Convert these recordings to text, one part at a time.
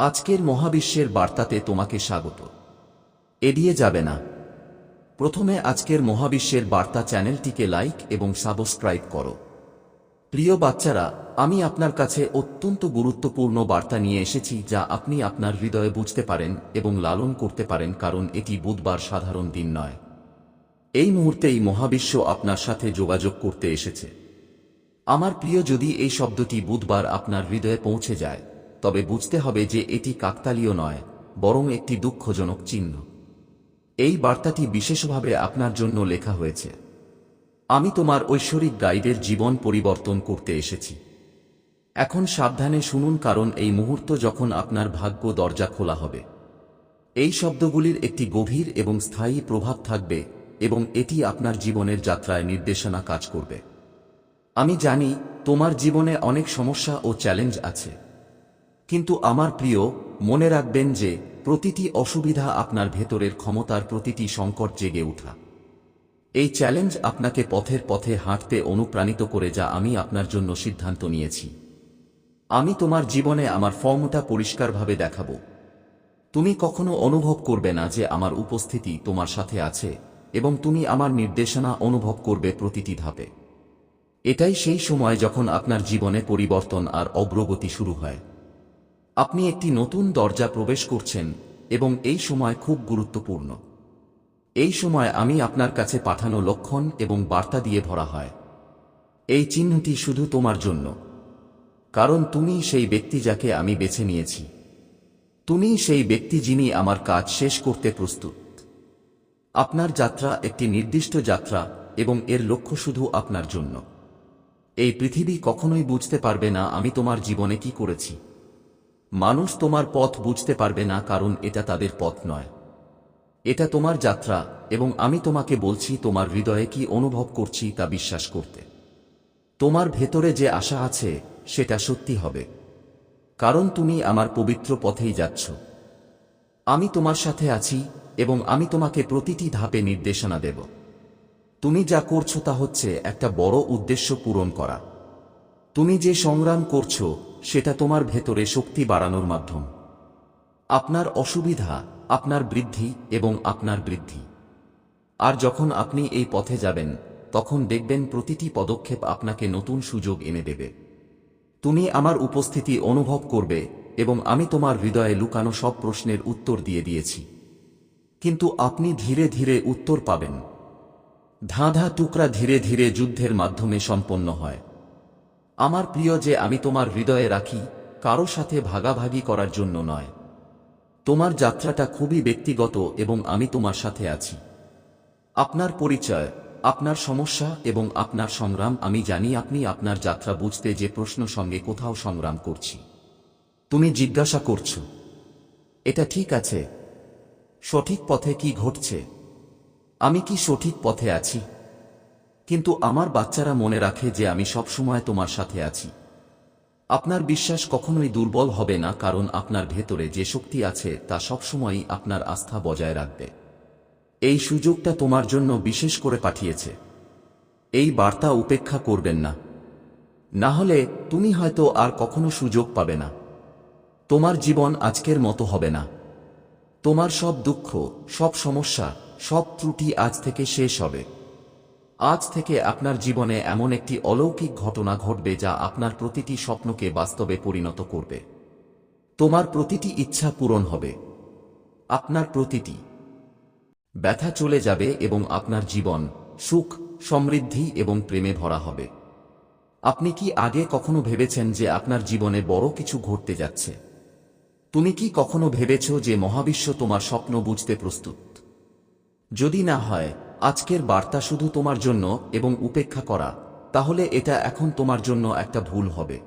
আজকের মহাবিশ্বের বার্তাতে তোমাকে স্বাগত। এড়িয়ে যাবে না। প্রথমে আজকের মহাবিশ্বের বার্তা চ্যানেলটিকে লাইক এবং সাবস্ক্রাইব করো। প্রিয় বাচ্চারা, আমি আপনার কাছে অত্যন্ত গুরুত্বপূর্ণ বার্তা নিয়ে এসেছি যা আপনি আপনার হৃদয়ে বুঝতে পারেন এবং লালন করতে পারেন কারণ এটি বুধবার সাধারণ দিন নয়। এই মুহূর্তেই মহাবিশ্ব আপনার সাথে যোগাযোগ করতে এসেছে। আমার প্রিয়, যদি এই শব্দটি বুধবার আপনার হৃদয়ে পৌঁছে যায় তবে বুঝতে হবে যে এটি কাকতালীয় নয়, বরং একটি দুঃখজনক চিহ্ন। এই বার্তাটি বিশেষভাবে আপনার জন্য লেখা হয়েছে। আমি তোমার ঐশ্বরিক গাইডের জীবন পরিবর্তন করতে এসেছি। এখন সাবধানে শুনুন, কারণ এই মুহূর্ত যখন আপনার ভাগ্য দরজা খোলা হবে। এই শব্দগুলির একটি গভীর এবং স্থায়ী প্রভাব থাকবে, এবং এটি আপনার জীবনের যাত্রায় নির্দেশনা কাজ করবে। আমি জানি, তোমার জীবনে অনেক সমস্যা ও চ্যালেঞ্জ আছে। কিন্তু আমার প্রিয়, মনে রাখবেন যে, প্রতিটি অসুবিধা আপনার ভেতরের ক্ষমতার প্রতিটি সংকট জেগে ওঠা। এই চ্যালেঞ্জ আপনাকে পথের পথে হাঁটতে অনুপ্রাণিত করে যা আমি আপনার জন্য সিদ্ধান্ত নিয়েছি। আমি তোমার জীবনে আমার ফর্মটা পরিষ্কারভাবে দেখাবো। তুমি কখনো অনুভব করবে না যে আমার উপস্থিতি তোমার সাথে আছে এবং তুমি আমার নির্দেশনা অনুভব করবে প্রতিটি ধাপে। এটাই সেই সময় যখন আপনার জীবনে পরিবর্তন আর অগ্রগতি শুরু হয়। আপনি একটি নতুন দরজা প্রবেশ করছেন এবং এই সময় খুব গুরুত্বপূর্ণ। এই সময় আমি আপনার কাছে পাঠানো লক্ষণ এবং বার্তা দিয়ে ভরা হয়। এই চিহ্নটি শুধু তোমার জন্য। কারণ তুমি সেই ব্যক্তি যাকে আমি বেছে নিয়েছি। তুমি সেই ব্যক্তি যিনি আমার কাজ শেষ করতে প্রস্তুত। আপনার যাত্রা একটি নির্দিষ্ট যাত্রা এবং এর লক্ষ্য শুধু আপনার জন্য। এই পৃথিবী কখনোই বুঝতে পারবে না আমি তোমার জীবনে কি করেছি। মানুষ তোমার পথ বুঝতে পারবে না কারণ এটা তাদের পথ নয়। এটা তোমার যাত্রা, এবং আমি তোমাকে বলছি তোমার হৃদয়ে কি অনুভব করছি তা বিশ্বাস করতে। তোমার ভেতরে যে আশা আছে, সেটা সত্যি হবে। কারণ তুমি আমার পবিত্র পথেই যাচ্ছ। আমি তোমার সাথে আছি, এবং আমি তোমাকে প্রতিটি ধাপে নির্দেশনা দেব। তুমি যা করছ তা হচ্ছে একটা বড় উদ্দেশ্য পূরণ করা। তুমি যে সংগ্রাম করছ সেটা তোমার ভেতরে শক্তি বাড়ানোর মাধ্যম। আপনার অসুবিধা আপনার বৃদ্ধি এবং আপনার বৃদ্ধি। আর যখন আপনি এই পথে যাবেন, তখন দেখবেন প্রতিটি পদক্ষেপ আপনাকে নতুন সুযোগ এনে দেবে। তুমি আমার উপস্থিতি অনুভব করবে এবং আমি তোমার হৃদয়ে লুকানো সব প্রশ্নের উত্তর দিয়ে দিয়েছি। কিন্তু আপনি ধীরে ধীরে উত্তর পাবেন। ধাঁধা টুকরা ধীরে ধীরে যুদ্ধের মাধ্যমে সম্পন্ন হয়। আমার প্রিয় যে আমি তোমার হৃদয়ে রাখি, কারও সাথে ভাগাভাগি করার জন্য নয়। তোমার যাত্রাটা খুবই ব্যক্তিগত এবং আমি তোমার সাথে আছি। আপনার পরিচয়, আপনার সমস্যা এবং আপনার সংগ্রাম আমি জানি আপনি আপনার যাত্রা বুঝতে যে প্রশ্ন সঙ্গে কোথাও সংগ্রাম করছি। তুমি জিজ্ঞাসা করছ, এটা ঠিক আছে? সঠিক পথে কি ঘটছে? আমি কি সঠিক পথে আছি? কিন্তু আমার বাচ্চারা মনে রাখে যে আমি সবসময় তোমার সাথে আছি। আপনার বিশ্বাস কখনোই দুর্বল হবে না, কারণ আপনার ভেতরে যে শক্তি আছে তা সবসময়ই আপনার আস্থা বজায় রাখবে। এই সুযোগটা তোমার জন্য বিশেষ করে পাঠিয়েছে। এই বার্তা উপেক্ষা করবেন না। না হলে তুমি হয়তো আর কখনো সুযোগ পাবে না। তোমার জীবন আজকের মতো হবে না। তোমার সব দুঃখ, সব সমস্যা, সব ত্রুটি আজ থেকে শেষ হবে। আজ থেকে আপনার জীবনে এমন একটি অলৌকিক ঘটনা ঘটবে যা আপনার প্রতিটি স্বপ্নকে বাস্তবে পরিণত করবে। তোমার প্রতিটি ইচ্ছা পূরণ হবে। আপনার প্রতিটি ব্যথা চলে যাবে এবং আপনার জীবন সুখ, সমৃদ্ধি এবং প্রেমে ভরা হবে। আপনি কি আগে কখনো ভেবেছেন যে আপনার জীবনে বড় কিছু ঘটতে যাচ্ছে? তুমি কি কখনো ভেবেছ যে মহাবিশ্ব তোমার স্বপ্ন বুঝতে প্রস্তুত? যদি না হয় আজকের বার্তা শুধু তোমার জন্য এবং উপেক্ষা করা, তাহলে এটা এখন তোমার জন্য একটা ভুল হবে।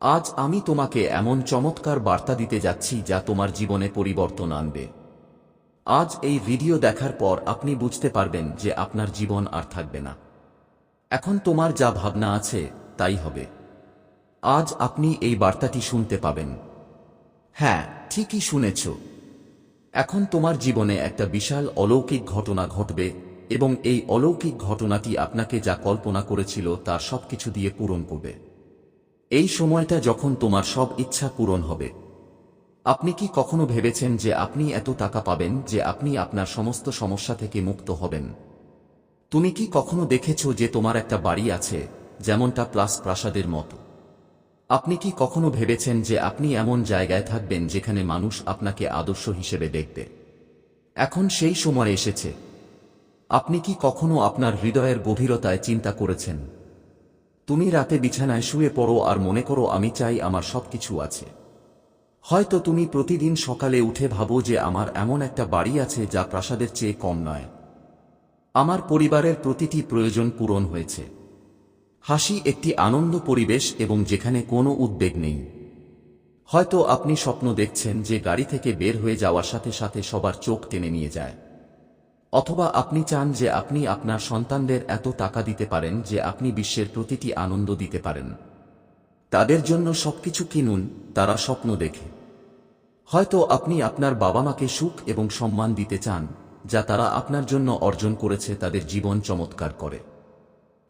আজ আমি তোমাকে এমন চমৎকার বার্তা দিতে যাচ্ছি যা তোমার জীবনে পরিবর্তন আনবে। আজ এই ভিডিও দেখার পর আপনি বুঝতে পারবেন যে আপনার জীবন আর থাকবে না। এখন তোমার যা ভাবনা আছে, তাই হবে। আজ আপনি এই বার্তাটি শুনতে পাবেন। হ্যাঁ ঠিকই শুনেছ। এখন তোমার জীবনে একটা বিশাল অলৌকিক ঘটনা ঘটবে, এবং এই অলৌকিক ঘটনাটি আপনাকে যা কল্পনা করেছিল তার সবকিছু দিয়ে পূরণ করবে। এই সময়টা যখন তোমার সব ইচ্ছা পূরণ হবে। আপনি কি কখনো ভেবেছেন যে আপনি এত টাকা পাবেন যে আপনি আপনার সমস্ত সমস্যা থেকে মুক্ত হবেন? তুমি কি কখনো দেখেছ যে তোমার একটা বাড়ি আছে, যেমনটা প্লাস প্রাসাদের মতো? আপনি কি কখনো ভেবেছেন যে আপনি এমন জায়গায় থাকবেন যেখানে মানুষ আপনাকে আদর্শ হিসেবে দেখবে? এখন সেই সময় এসেছে। আপনি কি কখনো আপনার হৃদয়ের গভীরতায় চিন্তা করেছেন? তুমি রাতে বিছানায় শুয়ে পড়ো আর মনে করো, আমি চাই আমার সবকিছু আছে। হয়তো তুমি প্রতিদিন সকালে উঠে ভাবো যে আমার এমন একটা বাড়ি আছে যা প্রাসাদের চেয়ে কম নয়। আমার পরিবারের প্রতিটি প্রয়োজন পূরণ হয়েছে। হাসি একটি আনন্দ পরিবেশ এবং যেখানে কোনো উদ্বেগ নেই। হয়তো আপনি স্বপ্ন দেখছেন যে গাড়ি থেকে বের হয়ে যাওয়ার সাথে সাথে সবার চোখ টেনে নিয়ে যায়। অথবা আপনি চান যে আপনি আপনার সন্তানদের এত টাকা দিতে পারেন যে আপনি বিশ্বের প্রতিটি আনন্দ দিতে পারেন। তাদের জন্য সবকিছু কিনুন, তারা স্বপ্ন দেখে। হয়তো আপনি আপনার বাবা মাকে সুখ এবং সম্মান দিতে চান, যা তারা আপনার জন্য অর্জন করেছে, তাদের জীবন চমৎকার করে।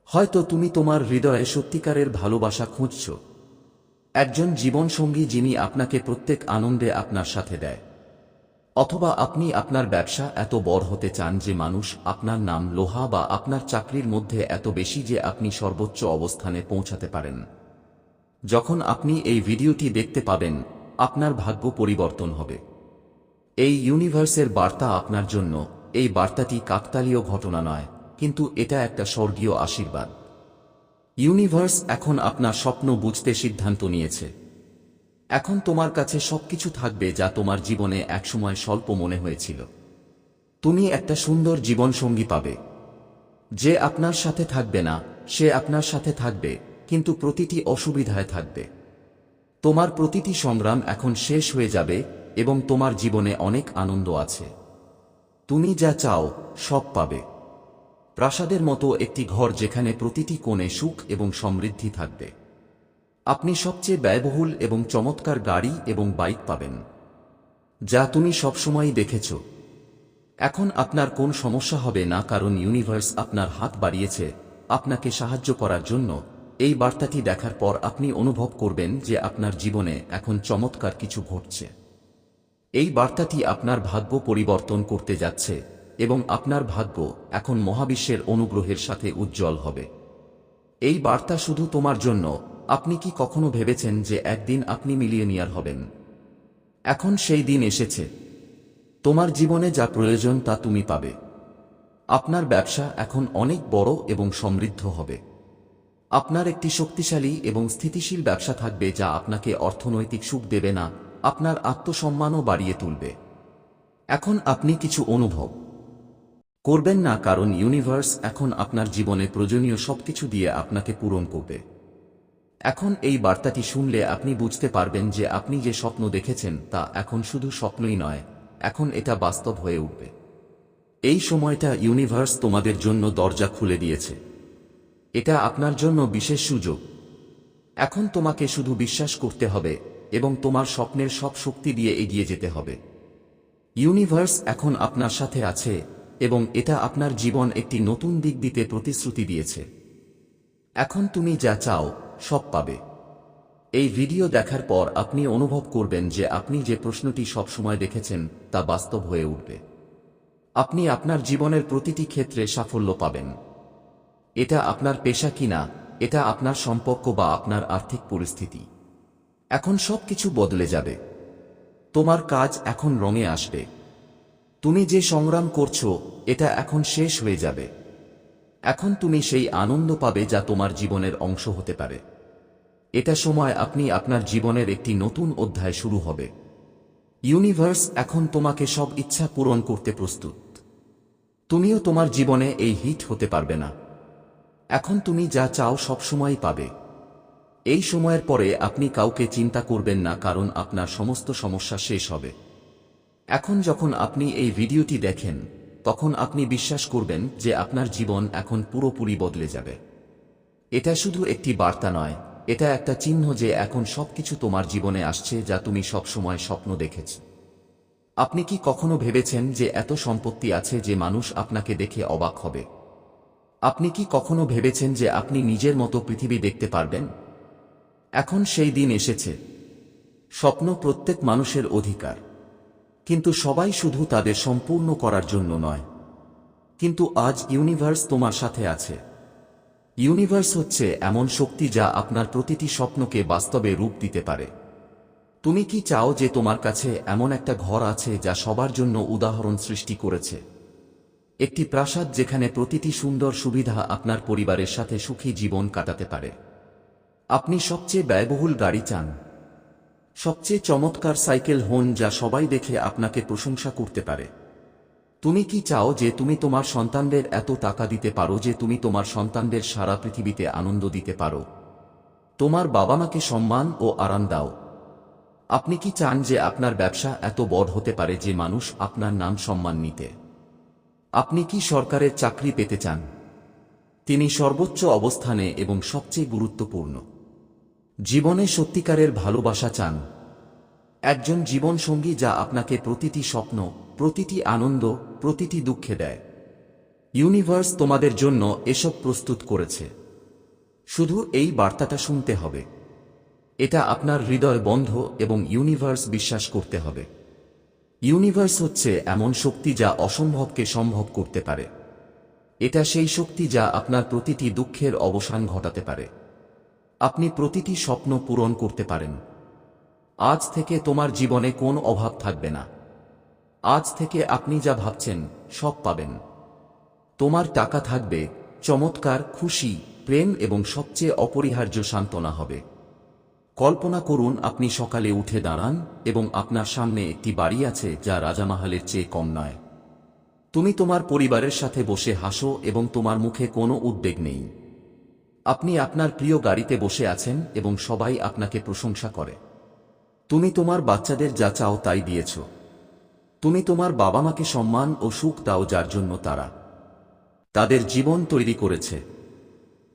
হয়তো তুমি তোমার হৃদয়ে সত্যিকারের ভালোবাসা খুঁজছ। একজন জীবনসঙ্গী যিনি আপনাকে প্রত্যেক আনন্দে আপনার সাথে দেয়। অথবা আপনি আপনার ব্যবসা এত বড় হতে চান যে মানুষ আপনার নাম লোহা বা আপনার চাকরির মধ্যে এত বেশি যে আপনি সর্বোচ্চ অবস্থানে পৌঁছাতে পারেন। যখন আপনি এই ভিডিওটি দেখতে পাবেন, আপনার ভাগ্য পরিবর্তন হবে। এই ইউনিভার্সের বার্তা আপনার জন্য, এই বার্তাটি কাকতালীয় ঘটনা নয়। কিন্তু এটা একটা স্বর্গীয় আশীর্বাদ। ইউনিভার্স এখন আপনার স্বপ্ন বুঝতে সিদ্ধান্ত নিয়েছে। এখন তোমার কাছে সবকিছু থাকবে যা তোমার জীবনে একসময় স্বল্প মনে হয়েছিল। তুমি একটা সুন্দর জীবনসঙ্গী পাবে। যে আপনার সাথে থাকবে না, সে আপনার সাথে থাকবে, কিন্তু প্রতিটি অসুবিধায় থাকবে। তোমার প্রতিটি সংগ্রাম এখন শেষ হয়ে যাবে এবং তোমার জীবনে অনেক আনন্দ আছে। তুমি যা চাও, সব পাবে। প্রাসাদের মতো একটি ঘর যেখানে প্রতিটি কোণে সুখ এবং সমৃদ্ধি থাকবে। আপনি সবচেয়ে ব্যয়বহুল এবং চমৎকার গাড়ি এবং বাইক পাবেন। যা তুমি সবসময়ই দেখেছ। এখন আপনার কোন সমস্যা হবে না কারণ ইউনিভার্স আপনার হাত বাড়িয়েছে। আপনাকে সাহায্য করার জন্য এই বার্তাটি দেখার পর আপনি অনুভব করবেন যে আপনার জীবনে এখন চমৎকার কিছু ঘটছে। এই বার্তাটি আপনার ভাগ্য পরিবর্তন করতে যাচ্ছে। এবং আপনার ভাগ্য এখন মহাবিশ্বের অনুগ্রহের সাথে উজ্জ্বল হবে। এই বার্তা শুধু তোমার জন্য। আপনি কি কখনো ভেবেছেন যে একদিন আপনি মিলিয়নিয়ার হবেন? এখন সেই দিন এসেছে। তোমার জীবনে যা প্রয়োজন তা তুমি পাবে। আপনার ব্যবসা এখন অনেক বড় এবং সমৃদ্ধ হবে। আপনার একটি শক্তিশালী এবং স্থিতিশীল ব্যবসা থাকবে যা আপনাকে অর্থনৈতিক সুখ দেবে না, আপনার আত্মসম্মানও বাড়িয়ে তুলবে। এখন আপনি কিছু অনুভব। করবেন না কারণ ইউনিভার্স এখন আপনার জীবনে প্রয়োজনীয় সবকিছু দিয়ে আপনাকে পূরণ করবে। এখন এই বার্তাটি শুনলে আপনি বুঝতে পারবেন যে আপনি যে স্বপ্ন দেখেছেন তা এখন শুধু স্বপ্নই নয়, এখন এটা বাস্তব হয়ে উঠবে। এই সময়টা ইউনিভার্স তোমাদের জন্য দরজা খুলে দিয়েছে। এটা আপনার জন্য বিশেষ সুযোগ। এখন তোমাকে শুধু বিশ্বাস করতে হবে এবং তোমার স্বপ্নের সব শক্তি দিয়ে এগিয়ে যেতে হবে। ইউনিভার্স এখন আপনার সাথে আছে। এবং এটা আপনার জীবন একটি নতুন দিক দিতে প্রতিশ্রুতি দিয়েছে। এখন তুমি যা চাও, সব পাবে। এই ভিডিও দেখার পর আপনি অনুভব করবেন যে আপনি যে প্রশ্নটি সবসময় দেখেছেন, তা বাস্তব হয়ে উঠবে। আপনি আপনার জীবনের প্রতিটি ক্ষেত্রে সাফল্য পাবেন। এটা আপনার পেশা কিনা, এটা আপনার সম্পর্ক বা আপনার আর্থিক পরিস্থিতি। এখন সবকিছু বদলে যাবে। তোমার কাজ এখন রঙে আসবে। তুমি যে সংগ্রাম করছ, এটা এখন শেষ হয়ে যাবে। এখন তুমি সেই আনন্দ পাবে যা তোমার জীবনের অংশ হতে পারে। এটা সময় আপনি আপনার জীবনের একটি নতুন অধ্যায় শুরু হবে। ইউনিভার্স এখন তোমাকে সব ইচ্ছা পূরণ করতে প্রস্তুত। তুমিও তোমার জীবনে এই হিট হতে পারবে না। এখন তুমি যা চাও সবসময়ই পাবে। এই সময়ের পরে আপনি কাউকে চিন্তা করবেন না, কারণ আপনার সমস্ত সমস্যা শেষ হবে। এখন যখন আপনি এই ভিডিওটি দেখেন, তখন আপনি বিশ্বাস করবেন যে আপনার জীবন এখন পুরোপুরি বদলে যাবে। এটা শুধু একটি বার্তা নয়, এটা একটা চিহ্ন যে এখন সবকিছু তোমার জীবনে আসছে যা তুমি সবসময় স্বপ্ন দেখেছ। আপনি কি কখনো ভেবেছেন যে এত সম্পত্তি আছে যে মানুষ আপনাকে দেখে অবাক হবে? আপনি কি কখনো ভেবেছেন যে আপনি নিজের মতো পৃথিবী দেখতে পারবেন? এখন সেই দিন এসেছে। স্বপ্ন প্রত্যেক মানুষের অধিকার। কিন্তু সবাই শুধু তাদের সম্পূর্ণ করার জন্য নয়। কিন্তু আজ ইউনিভার্স তোমার সাথে আছে। ইউনিভার্স হচ্ছে এমন শক্তি যা আপনার প্রতিটি স্বপ্নকে বাস্তবে রূপ দিতে পারে। তুমি কি চাও যে তোমার কাছে এমন একটা ঘর আছে যা সবার জন্য উদাহরণ সৃষ্টি করেছে? একটি প্রাসাদ যেখানে প্রতিটি সুন্দর সুবিধা আপনার পরিবারের সাথে সুখী জীবন কাটাতে পারে। আপনি সবচেয়ে ব্যয়বহুল গাড়ি চান। সবচেয়ে চমৎকার সাইকেল হন যা সবাই দেখে আপনাকে প্রশংসা করতে পারে। তুমি কি চাও যে তুমি তোমার সন্তানদের এত টাকা দিতে পারো যে তুমি তোমার সন্তানদের সারা পৃথিবীতে আনন্দ দিতে পারো? তোমার বাবা মাকে সম্মান ও আরাম দাও। আপনি কি চান যে আপনার ব্যবসা এত বড় হতে পারে যে মানুষ আপনার নাম সম্মান নিতে? আপনি কি সরকারের চাকরি পেতে চান? তিনি সর্বোচ্চ অবস্থানে এবং সবচেয়ে গুরুত্বপূর্ণ। জীবনে সত্যিকারের ভালোবাসা চান। একজন জীবনসঙ্গী যা আপনাকে প্রতিটি স্বপ্ন, প্রতিটি আনন্দ, প্রতিটি দুঃখে দেয়। ইউনিভার্স তোমাদের জন্য এসব প্রস্তুত করেছে। শুধু এই বার্তাটা শুনতে হবে। এটা আপনার হৃদয় বন্ধ এবং ইউনিভার্স বিশ্বাস করতে হবে। ইউনিভার্স হচ্ছে এমন শক্তি যা অসম্ভবকে সম্ভব করতে পারে। এটা সেই শক্তি যা আপনার প্রতিটি দুঃখের অবসান ঘটাতে পারে। আপনি প্রতিটি স্বপ্ন পূরণ করতে পারেন। আজ থেকে তোমার জীবনে কোন অভাব থাকবে না। আজ থেকে আপনি যা ভাবছেন, সব পাবেন। তোমার টাকা থাকবে, চমৎকার, খুশি, প্রেম এবং সবচেয়ে অপরিহার্য সান্ত্বনা হবে। কল্পনা করুন, আপনি সকালে উঠে দাঁড়ান এবং আপনার সামনে একটি বাড়ি আছে যা রাজামাহালের চেয়ে কম নয়। তুমি তোমার পরিবারের সাথে বসে হাসো এবং তোমার মুখে কোনো উদ্বেগ নেই। আপনি আপনার প্রিয় গাড়িতে বসে আছেন এবং সবাই আপনাকে প্রশংসা করে। তুমি তোমার বাচ্চাদের যা চাও তাই দিয়েছ। তুমি তোমার বাবা মাকে সম্মান ও সুখ দাও যার জন্য তারা তাদের জীবন তৈরি করেছে।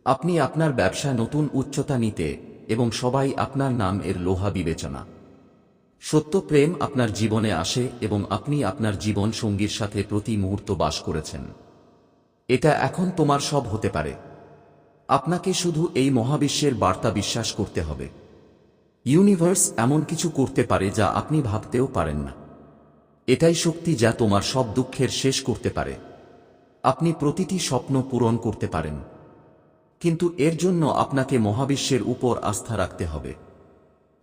আপনি আপনার ব্যবসা নতুন উচ্চতা নিতে এবং সবাই আপনার নাম এর লোহা বিবেচনা। সত্য প্রেম আপনার জীবনে আসে এবং আপনি আপনার জীবন সঙ্গীর সাথে প্রতি মুহূর্ত বাস করেছেন। এটা এখন তোমার সব হতে পারে। আপনাকে শুধু এই মহাবিশ্বের বার্তা বিশ্বাস করতে হবে। ইউনিভার্স এমন কিছু করতে পারে যা আপনি ভাবতেও পারেন না। এটাই শক্তি যা তোমার সব দুঃখের শেষ করতে পারে। আপনি প্রতিটি স্বপ্ন পূরণ করতে পারেন। কিন্তু এর জন্য আপনাকে মহাবিশ্বের উপর আস্থা রাখতে হবে।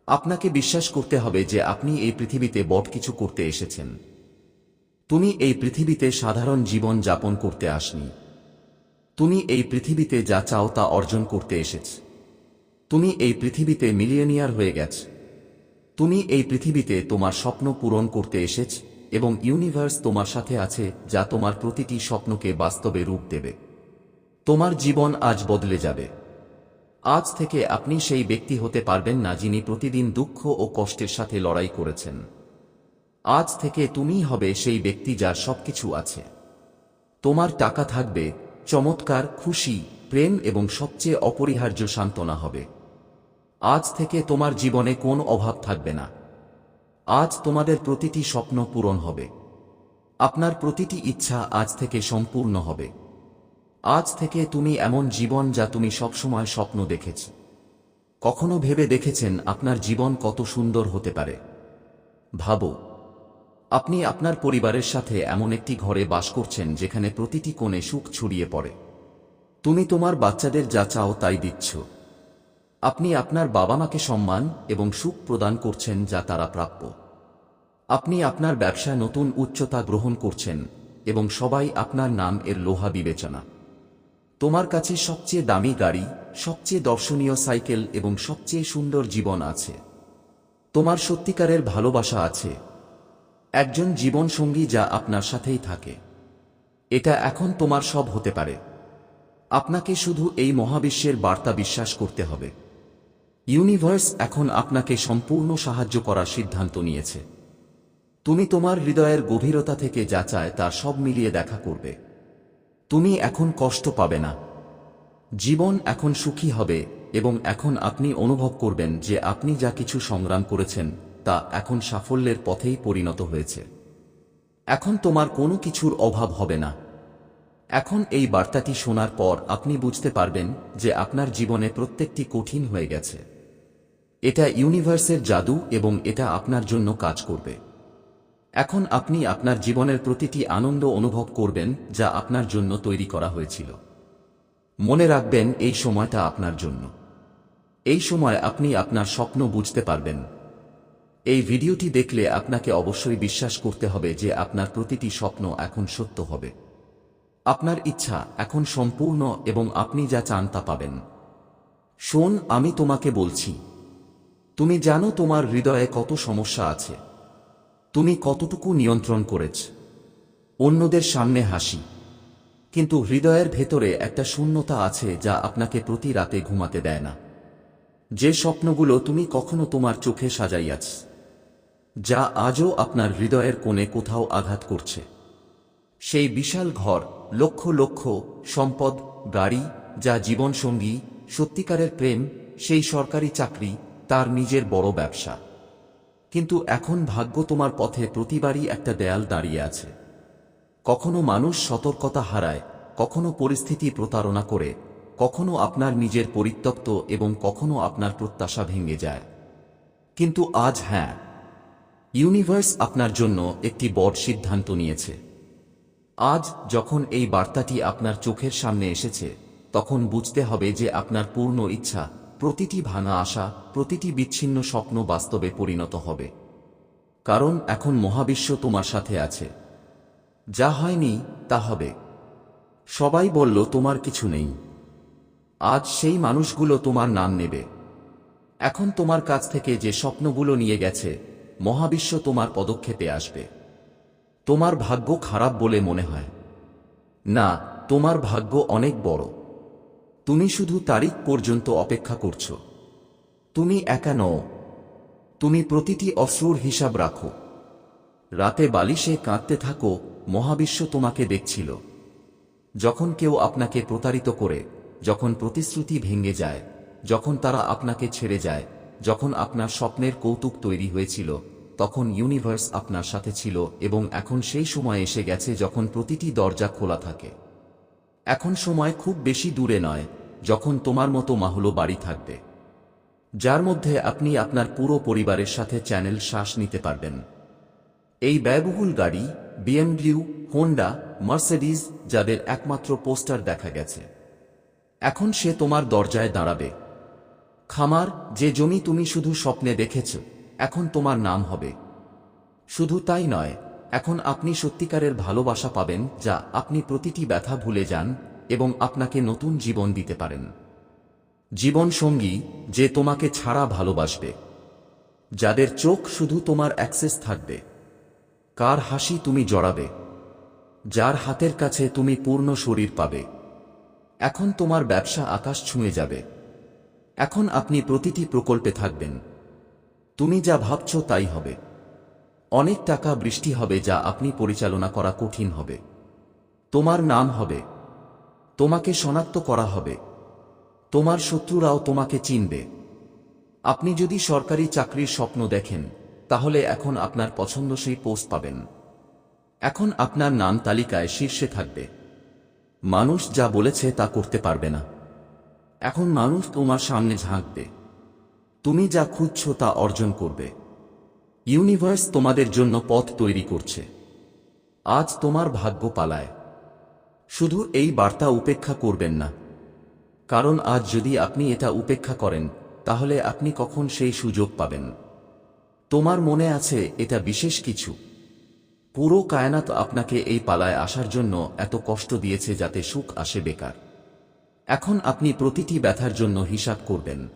আপনাকে বিশ্বাস করতে হবে যে আপনি এই পৃথিবীতে বট কিছু করতে এসেছেন। তুমি এই পৃথিবীতে সাধারণ জীবন যাপন করতে আসনি। তুমি এই পৃথিবীতে যা চাও তা অর্জন করতে এসেছ। তুমি এই পৃথিবীতে মিলিয়নিয়ার হয়ে গেছ। তুমি এই পৃথিবীতে তোমার স্বপ্ন পূরণ করতে এসেছ এবং ইউনিভার্স তোমার সাথে আছে যা তোমার প্রতিটি স্বপ্নকে বাস্তবে রূপ দেবে। তোমার জীবন আজ বদলে যাবে। আজ থেকে আপনি সেই ব্যক্তি হতে পারবেন না যিনি প্রতিদিন দুঃখ ও কষ্টের সাথে লড়াই করেছেন। আজ থেকে তুমিই হবে সেই ব্যক্তি যার সবকিছু আছে। তোমার টাকা থাকবে চমৎকার, খুশি, প্রেম এবং সবচেয়ে অপরিহার্য সান্ত্বনা হবে। আজ থেকে তোমার জীবনে কোন অভাব থাকবে না। আজ তোমাদের প্রতিটি স্বপ্ন পূরণ হবে। আপনার প্রতিটি ইচ্ছা আজ থেকে সম্পূর্ণ হবে। আজ থেকে তুমি এমন জীবন যা তুমি সবসময় স্বপ্ন দেখেছ। কখনো ভেবে দেখেছেন আপনার জীবন কত সুন্দর হতে পারে। ভাবো আপনি আপনার পরিবারের সাথে এমন একটি ঘরে বাস করছেন যেখানে প্রতিটি কোণে সুখ ছড়িয়ে পড়ে। তুমি তোমার বাচ্চাদের যা চাও তাই দিচ্ছ। আপনি আপনার বাবা মাকে সম্মান এবং সুখ প্রদান করছেন যা তারা প্রাপ্য। আপনি আপনার ব্যবসায় নতুন উচ্চতা গ্রহণ করছেন এবং সবাই আপনার নাম এর লোহা বিবেচনা। তোমার কাছে সবচেয়ে দামি গাড়ি, সবচেয়ে দর্শনীয় সাইকেল এবং সবচেয়ে সুন্দর জীবন আছে। তোমার সত্যিকারের ভালোবাসা আছে। একজন জীবনসঙ্গী যা আপনার সাথেই থাকে। এটা এখন তোমার সব হতে পারে। আপনাকে শুধু এই মহাবিশ্বের বার্তা বিশ্বাস করতে হবে। ইউনিভার্স এখন আপনাকে সম্পূর্ণ সাহায্য করার সিদ্ধান্ত নিয়েছে। তুমি তোমার হৃদয়ের গভীরতা থেকে যা চায় তা সব মিলিয়ে দেখা করবে। তুমি এখন কষ্ট পাবে না। জীবন এখন সুখী হবে এবং এখন আপনি অনুভব করবেন যে আপনি যা কিছু সংগ্রাম করেছেন তা এখন সাফল্যের পথেই পরিণত হয়েছে। এখন তোমার কোনো কিছুর অভাব হবে না। এখন এই বার্তাটি শোনার পর আপনি বুঝতে পারবেন যে আপনার জীবনে প্রত্যেকটি কঠিন হয়ে গেছে। এটা ইউনিভার্সের জাদু এবং এটা আপনার জন্য কাজ করবে। এখন আপনি আপনার জীবনের প্রতিটি আনন্দ অনুভব করবেন যা আপনার জন্য তৈরি করা হয়েছিল। মনে রাখবেন এই সময়টা আপনার জন্য। এই সময় আপনি আপনার স্বপ্ন বুঝতে পারবেন। এই ভিডিওটি দেখলে আপনাকে অবশ্যই বিশ্বাস করতে হবে যে আপনার প্রতিটি স্বপ্ন এখন সত্য হবে। আপনার ইচ্ছা এখন সম্পূর্ণ এবং আপনি যা চান তা পাবেন। শোন, আমি তোমাকে বলছি, তুমি জানো তোমার হৃদয়ে কত সমস্যা আছে। তুমি কতটুকু নিয়ন্ত্রণ করেছ। অন্যদের সামনে হাসি। কিন্তু হৃদয়ের ভেতরে একটা শূন্যতা আছে যা আপনাকে প্রতি রাতে ঘুমাতে দেয় না। যে স্বপ্নগুলো তুমি কখনো তোমার চোখে সাজাইয়াছ। যা আজও আপনার হৃদয়ের কোণে কোথাও আঘাত করছে। সেই বিশাল ঘর, লক্ষ লক্ষ সম্পদ, গাড়ি, যা জীবনসঙ্গী, সত্যিকারের প্রেম, সেই সরকারি চাকরি, তার নিজের বড় ব্যবসা। কিন্তু এখন ভাগ্য তোমার পথে প্রতিবারই একটা দেয়াল দাঁড়িয়ে আছে। কখনো মানুষ সতর্কতা হারায়, কখনো পরিস্থিতি প্রতারণা করে, কখনো আপনার নিজের পরিত্যক্ত এবং কখনো আপনার প্রত্যাশা ভেঙে যায়। কিন্তু আজ হ্যাঁ ইউনিভার্স আপনার জন্য একটি বড় সিদ্ধান্ত নিয়েছে। আজ যখন এই বার্তাটি আপনার চোখের সামনে এসেছে, তখন বুঝতে হবে যে আপনার পূর্ণ ইচ্ছা, প্রতিটি ভাঙা আশা, প্রতিটি বিচ্ছিন্ন স্বপ্ন বাস্তবে পরিণত হবে। কারণ এখন মহাবিশ্ব তোমার সাথে আছে। যা হয়নি, তা হবে। সবাই বলল, তোমার কিছু নেই। আজ সেই মানুষগুলো তোমার নাম নেবে। এখন তোমার কাছ থেকে যে স্বপ্নগুলো নিয়ে গেছে মহাবিশ্ব তোমার পদক্ষেপে আসবে। তোমার ভাগ্য খারাপ বলে মনে হয়। না, তোমার ভাগ্য অনেক বড়। তুমি শুধু তারিখ পর্যন্ত অপেক্ষা করছ। তুমি একা নও। তুমি প্রতিটি অশ্রুর হিসাব রাখো। রাতে বালিশে কাঁদতে থাকো, মহাবিশ্ব তোমাকে দেখছিল। যখন কেউ আপনাকে প্রতারিত করে, যখন প্রতিশ্রুতি ভেঙে যায়, যখন তারা আপনাকে ছেড়ে যায়, যখন আপনার স্বপ্নের কৌতুক তৈরি হয়েছিল তখন ইউনিভার্স আপনার সাথে ছিল এবং এখন সেই সময় এসে গেছে যখন প্রতিটি দরজা খোলা থাকে। এখন সময় খুব বেশি দূরে নয়, যখন তোমার মতো মাহুলো বাড়ি থাকবে। যার মধ্যে আপনি আপনার পুরো পরিবারের সাথে চ্যানেল শ্বাস নিতে পারবেন। এই ব্যয়বহুল গাড়ি, বিএমডব্লিউ, হোন্ডা, মার্সেডিজ যাদের একমাত্র পোস্টার দেখা গেছে। এখন সে তোমার দরজায় দাঁড়াবে। খামার, যে জমি তুমি শুধু স্বপ্নে দেখেছ এখন তোমার নাম হবে। শুধু তাই নয়, এখন আপনি সত্যিকারের ভালোবাসা পাবেন, যা আপনি প্রতিটি ব্যথা ভুলে যান এবং আপনাকে নতুন জীবন দিতে পারেন। জীবন সঙ্গী যে তোমাকে ছাড়া ভালোবাসবে। যাদের চোখ শুধু তোমার অ্যাক্সেস থাকবে। কার হাসি তুমি জড়াবে। যার হাতের কাছে তুমি পূর্ণ শরীর পাবে। এখন তোমার ব্যবসা আকাশ ছুঁয়ে যাবে। এখন আপনি প্রতিটি প্রকল্পে থাকবেন। তুমি যা ভাবছ তাই হবে। অনেক টাকা বৃষ্টি হবে যা আপনি পরিচালনা করা কঠিন হবে। তোমার নাম হবে। তোমাকে শনাক্ত করা হবে। তোমার শত্রুরাও তোমাকে চিনবে। আপনি যদি সরকারি চাকরির স্বপ্ন দেখেন, তাহলে এখন আপনার পছন্দসই পোস্ট পাবেন। এখন আপনার নাম তালিকায় শীর্ষে থাকবে। মানুষ যা বলেছে তা করতে পারবে না। এখন মানুষ তোমার সামনে ঝাঁকবে। তুমি যা খুঁজছ তা অর্জন করবে। ইউনিভার্স তোমাদের জন্য পথ তৈরি করছে। আজ তোমার ভাগ্য পালায়। শুধু এই বার্তা উপেক্ষা করবেন না। কারণ আজ যদি আপনি এটা উপেক্ষা করেন, তাহলে আপনি কখন সেই সুযোগ পাবেন। তোমার মনে আছে এটা বিশেষ কিছু। পুরো কায়নাত আপনাকে এই পালায় আসার জন্য এত কষ্ট দিয়েছে যাতে সুখ আসে বেকার। এখন আপনি প্রতিটি ব্যথার জন্য হিসাব করবেন।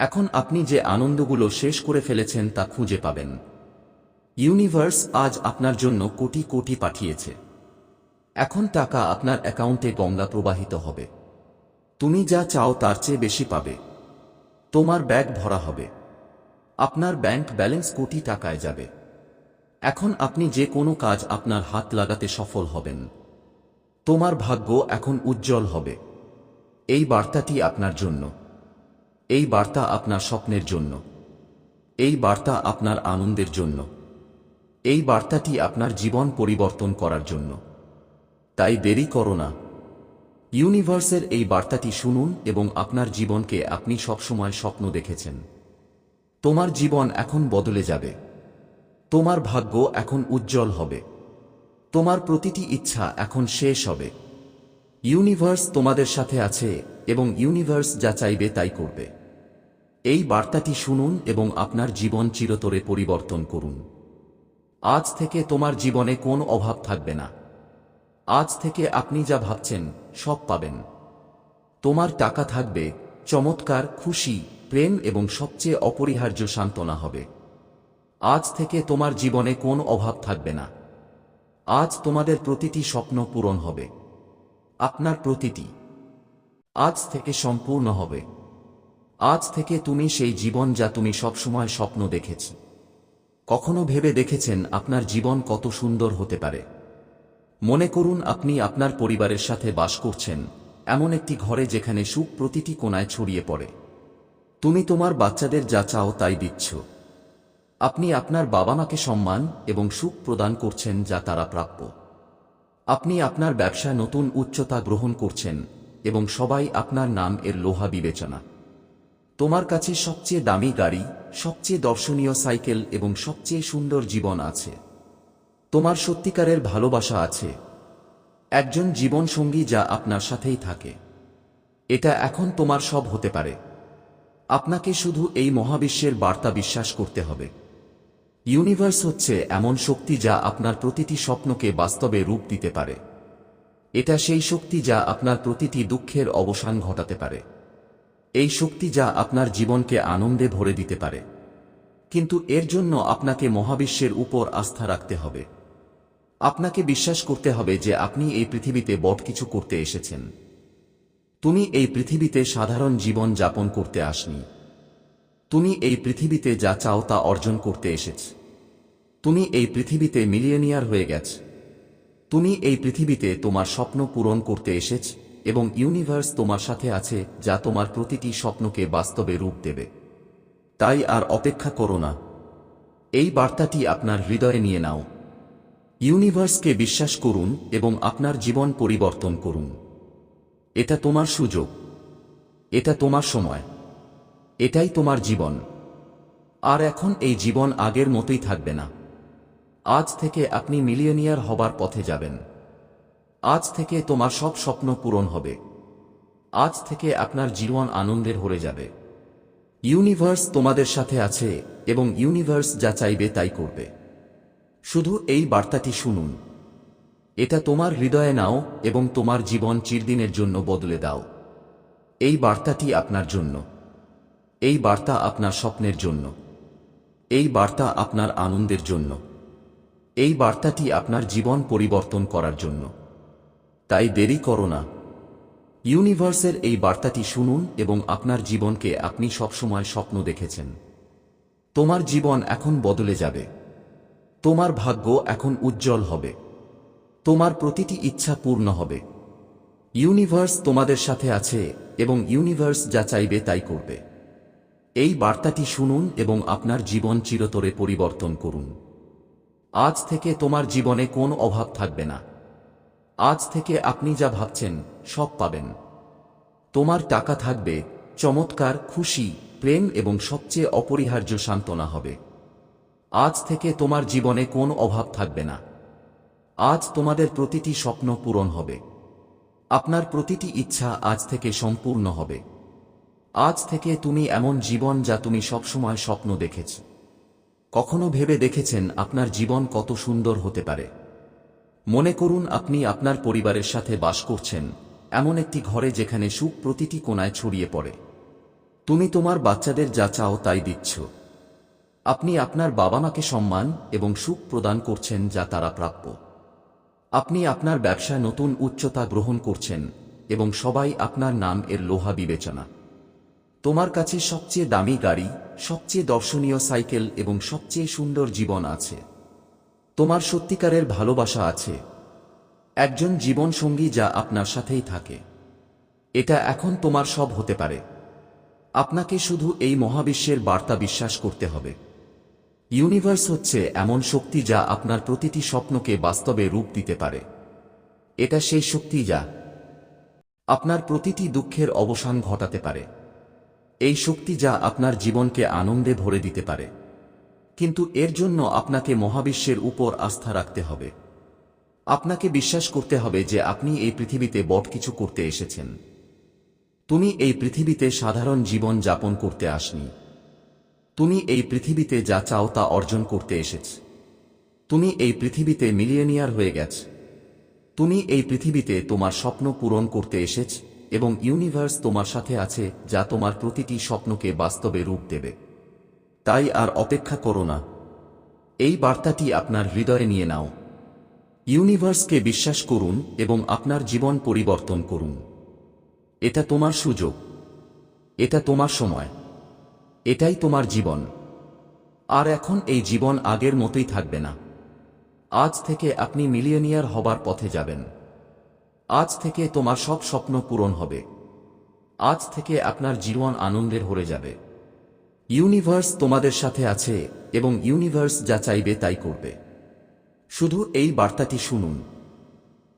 এখন আপনি যে আনন্দগুলো শেষ করে ফেলেছেন তা খুঁজে পাবেন। ইউনিভার্স আজ আপনার জন্য কোটি কোটি পাঠিয়েছে। এখন টাকা আপনার অ্যাকাউন্টে গঙ্গা প্রবাহিত হবে। তুমি যা চাও তার চেয়ে বেশি পাবে। তোমার ব্যাগ ভরা হবে। আপনার ব্যাংক ব্যালেন্স কোটি টাকায় যাবে। এখন আপনি যে কোনো কাজ আপনার হাত লাগাতে সফল হবেন। তোমার ভাগ্য এখন উজ্জ্বল হবে। এই বার্তাটি আপনার জন্য। এই বার্তা আপনার স্বপ্নের জন্য। এই বার্তা আপনার আনন্দের জন্য। এই বার্তাটি আপনার জীবন পরিবর্তন করার জন্য। তাই দেরি করো না। ইউনিভার্সের এই বার্তাটি শুনুন এবং আপনার জীবনকে আপনি সবসময় স্বপ্ন দেখেছেন। তোমার জীবন এখন বদলে যাবে। তোমার ভাগ্য এখন উজ্জ্বল হবে। তোমার প্রতিটি ইচ্ছা এখন শেষ হবে। ইউনিভার্স তোমাদের সাথে আছে এবং ইউনিভার্স যা চাইবে তাই করবে। এই বার্তাটি শুনুন এবং আপনার জীবন চিরতরে পরিবর্তন করুন। আজ থেকে তোমার জীবনে কোন অভাব থাকবে না। আজ থেকে আপনি যা ভাবছেন, সব পাবেন। তোমার টাকা থাকবে, চমৎকার, খুশি, প্রেম এবং সবচেয়ে অপরিহার্য সান্ত্বনা হবে। আজ থেকে তোমার জীবনে কোন অভাব থাকবে না। আজ তোমাদের প্রতিটি স্বপ্ন পূরণ হবে। আপনার প্রতিটি আজ থেকে সম্পূর্ণ হবে। আজ থেকে তুমি সেই জীবন যা তুমি সবসময় স্বপ্ন দেখেছ। কখনো ভেবে দেখেছেন আপনার জীবন কত সুন্দর হতে পারে। মনে করুন আপনি আপনার পরিবারের সাথে বাস করছেন, এমন একটি ঘরে যেখানে সুখ প্রতিটি কোনায় ছড়িয়ে পড়ে। তুমি তোমার বাচ্চাদের যা চাও তাই দিচ্ছ। আপনি আপনার বাবা মাকে সম্মান এবং সুখ প্রদান করছেন যা তারা প্রাপ্য। আপনি আপনার ব্যবসায় নতুন উচ্চতা গ্রহণ করছেন এবং সবাই আপনার নাম এর লোহা বিবেচনা। তোমার কাছে সবচেয়ে দামি গাড়ি, সবচেয়ে দর্শনীয় সাইকেল এবং সবচেয়ে সুন্দর জীবন আছে। তোমার সত্যিকারের ভালোবাসা আছে। একজন জীবনসঙ্গী যা আপনার সাথেই থাকে। এটা এখন তোমার সব হতে পারে। আপনাকে শুধু এই মহাবিশ্বের বার্তা বিশ্বাস করতে হবে। ইউনিভার্স হচ্ছে এমন শক্তি যা আপনার প্রতিটি স্বপ্নকে বাস্তবে রূপ দিতে পারে। এটা সেই শক্তি যা আপনার প্রতিটি দুঃখের অবসান ঘটাতে পারে। এই শক্তি যা আপনার জীবনকে আনন্দে ভরে দিতে পারে। কিন্তু এর জন্য আপনাকে মহাবিশ্বের উপর আস্থা রাখতে হবে। আপনাকে বিশ্বাস করতে হবে যে আপনি এই পৃথিবীতে বট কিছু করতে এসেছেন। তুমি এই পৃথিবীতে সাধারণ জীবন যাপন করতে আসনি। তুমি এই পৃথিবীতে যা চাও তা অর্জন করতে এসেছ। তুমি এই পৃথিবীতে মিলিয়নিয়ার হয়ে গেছ। তুমি এই পৃথিবীতে তোমার স্বপ্ন পূরণ করতে এসেছ। এবং ইউনিভার্স তোমার সাথে আছে যা তোমার প্রতিটি স্বপ্নকে বাস্তবে রূপ দেবে। তাই আর অপেক্ষা করো না। এই বার্তাটি আপনার হৃদয়ে নিয়ে নাও। ইউনিভার্সকে বিশ্বাস করুন এবং আপনার জীবন পরিবর্তন করুন। এটা তোমার সুযোগ। এটা তোমার সময়। এটাই তোমার জীবন। আর এখন এই জীবন আগের মতোই থাকবে না। আজ থেকে আপনি মিলিয়নিয়ার হবার পথে যাবেন। আজ থেকে তোমার সব স্বপ্ন পূরণ হবে। আজ থেকে আপনার জীবন আনন্দের ভরে যাবে। ইউনিভার্স তোমাদের সাথে আছে এবং ইউনিভার্স যা চাইবে তাই করবে। শুধু এই বার্তাটি শুনুন। এটা তোমার হৃদয়ে নাও এবং তোমার জীবন চিরদিনের জন্য বদলে দাও। এই বার্তাটি আপনার জন্য। এই বার্তা আপনার স্বপ্নের জন্য। এই বার্তা আপনার আনন্দের জন্য। এই বার্তাটি আপনার জীবন পরিবর্তন করার জন্য। তাই দেরি করো না। ইউনিভার্সের এই বার্তাটি শুনুন এবং আপনার জীবনকে আপনি সবসময় স্বপ্ন দেখেছেন। তোমার জীবন এখন বদলে যাবে। তোমার ভাগ্য এখন উজ্জ্বল হবে। তোমার প্রতিটি ইচ্ছা পূর্ণ হবে। ইউনিভার্স তোমাদের সাথে আছে এবং ইউনিভার্স যা চাইবে তাই করবে। এই বার্তাটি শুনুন এবং আপনার জীবন চিরতরে পরিবর্তন করুন। আজ থেকে তোমার জীবনে কোন অভাব থাকবে না। আজ থেকে আপনি যা ভাবছেন, সব পাবেন। তোমার টাকা থাকবে, চমৎকার, খুশি, প্রেম এবং সবচেয়ে অপরিহার্য সান্ত্বনা হবে। আজ থেকে তোমার জীবনে কোন অভাব থাকবে না। আজ তোমাদের প্রতিটি স্বপ্ন পূরণ হবে। আপনার প্রতিটি ইচ্ছা আজ থেকে সম্পূর্ণ হবে। আজ থেকে তুমি এমন জীবন যা তুমি সবসময় স্বপ্ন দেখেছ। কখনো ভেবে দেখেছেন আপনার জীবন কত সুন্দর হতে পারে। মনে করুন আপনি আপনার পরিবারের সাথে বাস করছেন, এমন একটি ঘরে যেখানে সুখ প্রতিটি কোনায় ছড়িয়ে পড়ে। তুমি তোমার বাচ্চাদের যা চাও তাই দিচ্ছ। আপনি আপনার বাবা মাকে সম্মান এবং সুখ প্রদান করছেন যা তারা প্রাপ্য। আপনি আপনার ব্যবসায় নতুন উচ্চতা গ্রহণ করছেন এবং সবাই আপনার নাম এর লোহা বিবেচনা। তোমার কাছে সবচেয়ে দামি গাড়ি, সবচেয়ে দর্শনীয় সাইকেল এবং সবচেয়ে সুন্দর জীবন আছে। তোমার সত্যিকারের ভালোবাসা আছে। একজন জীবনসঙ্গী যা আপনার সাথেই থাকে। এটা এখন তোমার সব হতে পারে। আপনাকে শুধু এই মহাবিশ্বের বার্তা বিশ্বাস করতে হবে। ইউনিভার্স হচ্ছে এমন শক্তি যা আপনার প্রতিটি স্বপ্নকে বাস্তবে রূপ দিতে পারে। এটা সেই শক্তি যা আপনার প্রতিটি দুঃখের অবসান ঘটাতে পারে। এই শক্তি যা আপনার জীবনকে আনন্দে ভরে দিতে পারে। কিন্তু এর জন্য আপনাকে মহাবিশ্বের উপর আস্থা রাখতে হবে। আপনাকে বিশ্বাস করতে হবে যে আপনি এই পৃথিবীতে বট কিছু করতে এসেছেন। তুমি এই পৃথিবীতে সাধারণ জীবন যাপন করতে আসনি। তুমি এই পৃথিবীতে যা চাও তা অর্জন করতে এসেছ। তুমি এই পৃথিবীতে মিলিয়নিয়ার হয়ে গেছ। তুমি এই পৃথিবীতে তোমার স্বপ্ন পূরণ করতে এসেছ এবং ইউনিভার্স তোমার সাথে আছে যা তোমার প্রতিটি স্বপ্নকে বাস্তবে রূপ দেবে। তাই আর অপেক্ষা করো না। এই বার্তাটি আপনার হৃদয়ে নিয়ে নাও। ইউনিভার্সকে বিশ্বাস করুন এবং আপনার জীবন পরিবর্তন করুন। এটা তোমার সুযোগ। এটা তোমার সময়। এটাই তোমার জীবন। আর এখন এই জীবন আগের মতোই থাকবে না। আজ থেকে আপনি মিলিয়নিয়ার হবার পথে যাবেন। আজ থেকে তোমার সব স্বপ্ন পূরণ হবে। আজ থেকে আপনার জীবন আনন্দের ভরে যাবে। ইউনিভার্স তোমাদের সাথে আছে এবং ইউনিভার্স যা চাইবে তাই করবে। শুধু এই বার্তাটি শুনুন।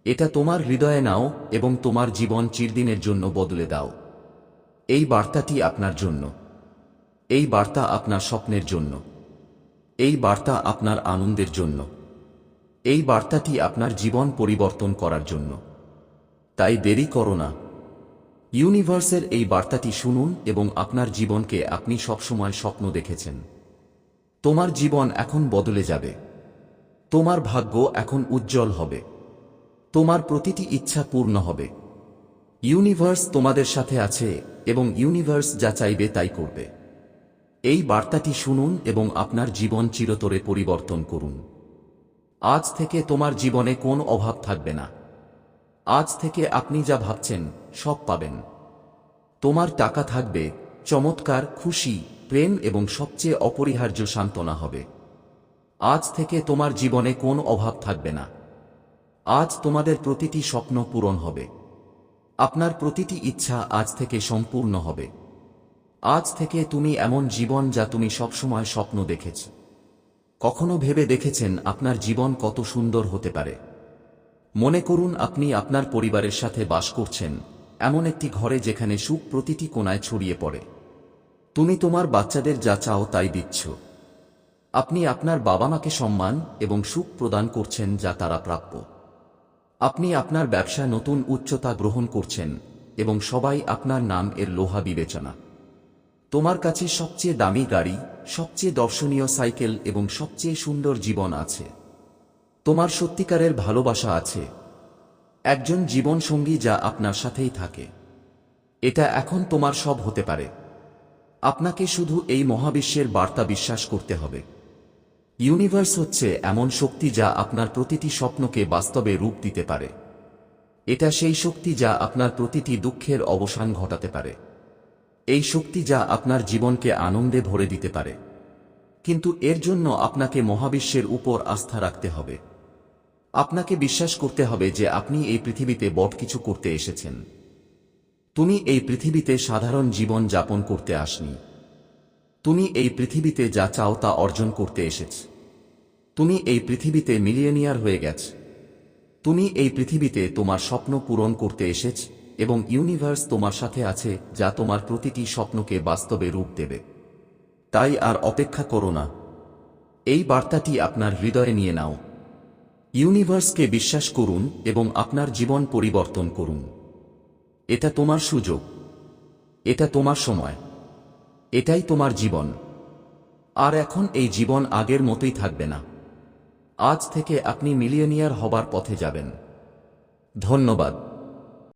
এটা তোমার হৃদয়ে নাও এবং তোমার জীবন চিরদিনের জন্য বদলে দাও। এই বার্তাটি আপনার জন্য। এই বার্তা আপনার স্বপ্নের জন্য। এই বার্তা আপনার আনন্দের জন্য। এই বার্তাটি আপনার জীবন পরিবর্তন করার জন্য। তাই দেরি করো না। ইউনিভার্সের এই বার্তাটি শুনুন এবং আপনার জীবনকে আপনি সবসময় স্বপ্ন দেখেছেন। তোমার জীবন এখন বদলে যাবে। তোমার ভাগ্য এখন উজ্জ্বল হবে। তোমার প্রতিটি ইচ্ছা পূর্ণ হবে। ইউনিভার্স তোমাদের সাথে আছে এবং ইউনিভার্স যা চাইবে তাই করবে। এই বার্তাটি শুনুন এবং আপনার জীবন চিরতরে পরিবর্তন করুন। আজ থেকে তোমার জীবনে কোন অভাব থাকবে না। আজ থেকে আপনি যা ভাবছেন, সব পাবেন। তোমার টাকা থাকবে, চমৎকার, খুশি, প্রেম এবং সবচেয়ে অপরিহার্য সান্ত্বনা হবে। আজ থেকে তোমার জীবনে কোন অভাব থাকবে না। আজ তোমাদের প্রতিটি স্বপ্ন পূরণ হবে। আপনার প্রতিটি ইচ্ছা আজ থেকে সম্পূর্ণ হবে। আজ থেকে তুমি এমন জীবন যা তুমি সবসময় স্বপ্ন দেখেছ। কখনো ভেবে দেখেছেন আপনার জীবন কত সুন্দর হতে পারে। মনে করুন আপনি আপনার পরিবারের সাথে বাস করছেন, এমন একটি ঘরে যেখানে সুখ প্রতিটি কোনায় ছড়িয়ে পড়ে। তুমি তোমার বাচ্চাদের যা চাও তাই দিচ্ছ। আপনি আপনার বাবা মাকে সম্মান এবং সুখ প্রদান করছেন যা তারা প্রাপ্য। আপনি আপনার ব্যবসায় নতুন উচ্চতা গ্রহণ করছেন এবং সবাই আপনার নাম এর লোহা বিবেচনা। তোমার কাছে সবচেয়ে দামি গাড়ি, সবচেয়ে দর্শনীয় সাইকেল এবং সবচেয়ে সুন্দর জীবন আছে। তোমার সত্যিকারের ভালোবাসা আছে। একজন জীবনসঙ্গী যা আপনার সাথেই থাকে। এটা এখন তোমার সব হতে পারে। আপনাকে শুধু এই মহাবিশ্বের বার্তা বিশ্বাস করতে হবে। ইউনিভার্স হচ্ছে এমন শক্তি যা আপনার প্রতিটি স্বপ্নকে বাস্তবে রূপ দিতে পারে। এটা সেই শক্তি যা আপনার প্রতিটি দুঃখের অবসান ঘটাতে পারে। এই শক্তি যা আপনার জীবনকে আনন্দে ভরে দিতে পারে। কিন্তু এর জন্য আপনাকে মহাবিশ্বের উপর আস্থা রাখতে হবে। আপনাকে বিশ্বাস করতে হবে যে আপনি এই পৃথিবীতে বট কিছু করতে এসেছেন। তুমি এই পৃথিবীতে সাধারণ জীবন যাপন করতে আসনি। তুমি এই পৃথিবীতে যা চাও তা অর্জন করতে এসেছ। তুমি এই পৃথিবীতে মিলিয়নিয়ার হয়ে গেছ। তুমি এই পৃথিবীতে তোমার স্বপ্ন পূরণ করতে এসেছ এবং ইউনিভার্স তোমার সাথে আছে যা তোমার প্রতিটি স্বপ্নকে বাস্তবে রূপ দেবে। তাই আর অপেক্ষা করো না। এই বার্তাটি আপনার হৃদয়ে নিয়ে নাও। ইউনিভার্সকে বিশ্বাস করুন এবং আপনার জীবন পরিবর্তন করুন। এটা তোমার সুযোগ। এটা তোমার সময়। এটাই তোমার জীবন। আর এখন এই জীবন আগের মতোই থাকবে না। আজ থেকে আপনি মিলিয়নিয়ার হবার পথে যাবেন। ধন্যবাদ।